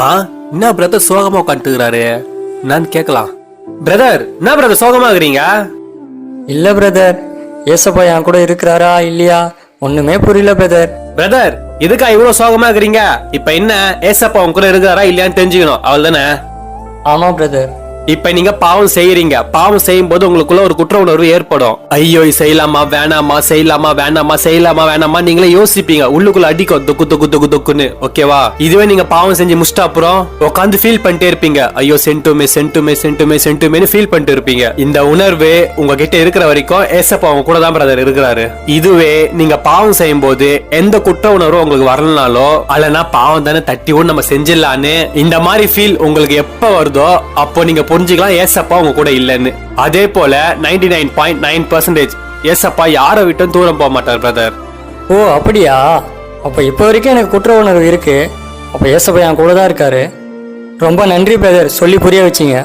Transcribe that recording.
ஆ? என்ன பிரதர் சோகமா உட்காந்துக்கிறாரு நான் கேட்கலாம். பிரதர் என்ன பிரதர் சோகமா இருக்கிறீங்க இல்ல பிரதர் ஏசப்பா என் கூட இருக்கிறாரா இல்லையா? ஒண்ணுமே புரியல பிரதர் பிரதர் எதுக்கா இவ்வளவு சோகமா இருக்கிறீங்க இப்ப என்ன? ஏசப்பா உங்க கூட இருக்கிறாரா இல்லையான்னு தெரிஞ்சுக்கணும். அவள் தானே ஆமா பிரதர் இப்ப நீங்க பாவம் செய்யறீங்க. பாவம் செய்யும் போது உங்களுக்குள்ள ஒரு குற்ற உணர்வு ஏற்படும். ஐயோ செய்யலாமா? வேணாமா? செய்யலாமா? வேணாமா? செய்யலாமா? வேணாமா? நீங்களே யோசிப்பீங்க. உள்ளுக்குள்ள அடிக்கும். துக்கு துக்கு துக்கு துக்குன்னு. ஓகேவா இதுவே நீங்க பாவம் செஞ்சு முடிச்சிட்ட அப்புறம் உட்காந்து ஃபீல் பண்ணிட்டே இருப்பீங்க. ஐயோ சென்ட்டுமே சென்ட்டுமே சென்ட்டுமே சென்ட்டுமேனு ஃபீல் பண்ணிட்டு இருப்பீங்க. இந்த உணர்வு உங்ககிட்ட இருக்கிற வரைக்கும் ஏசப்பா அவங்க கூட தான் பிரதர் இருக்கிறாரு. இதுவே நீங்க பாவம் செய்யும் போது எந்த குற்ற உணர்வும் உங்களுக்கு வரலனாலோ அல்லனா பாவம் தானே தட்டி ஒன்று நம்ம செஞ்சிடலான்னு இந்த மாதிரி ஃபீல் உங்களுக்கு எப்ப வருதோ அப்போ நீங்க புரிஞ்சுக்கலாம் ஏசப்பா உங்க கூட இல்லைன்னு. அதே போல ninety nine point nine percentage ஏசப்பா யாரை விட்டும் தூரம் போக மாட்டார் பிரதர் ஓ அப்படியா? அப்போ இப்போ வரைக்கும் எனக்கு குற்ற உணர்வு இருக்கு. அப்போ ஏசப்பா என் கூட தான் இருக்காரு. ரொம்ப நன்றி பிரதர் சொல்லி புரிய வச்சிங்க.